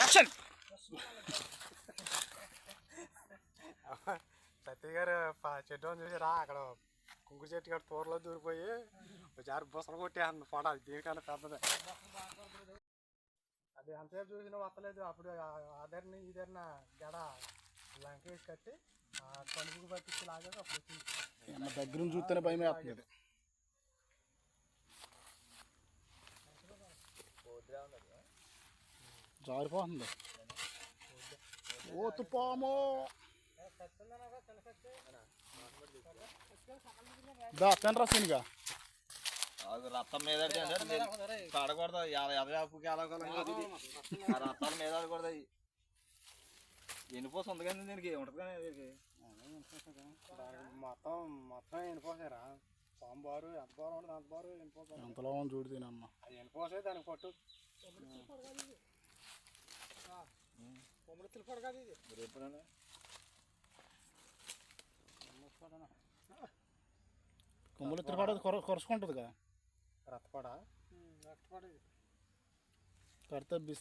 Action. సత్య గారు చెట్టు అని చూసారా? అక్కడ కుంకుడు చెట్టు కాడ తోరలో దూరిపోయి ఒకసారి బుసలు కొట్టి అంత అది దీనికన్నా పెద్దది. అది ఎంతసేపు చూసినా వస్తలేదు. అప్పుడు అదరిని ఇదరిన గడ లంకేసి కట్టి ఆ కనుపుకు పట్టించి లాగాక అప్పుడు దగ్గర నుంచి చూస్తేనే భయం వేస్తుంది. జారిపోతుంది. ఓ తుపామో. దా తినరా సీనిగా? అది రత్తం మీద పడకూడదు ఎదవేపుకి ఎలాగోలం ఆ రత్తాల మీద ఆడకూడదు ఎన్నిపోసి ఉంది కానీ దీనికి ఉంటుంది కానీ దీనికి. మొత్తం మొత్తం ఎండిపోసారా సాంబారు ఎంత బారు ఉండదు అంత బారు? ఎండిపోతారు ఎంతలో చూడు తినమ్మ ఎండిపోసే దానికి పట్టు. కొమ్మడిత్తులు పడగాది ఇది. మీరు ఎప్పుడైనా కొమ్ములు తిరగడది కొర కొరుసుకుంటుంది కదా రత్తపడ రత్తపడ కడితే బిస్త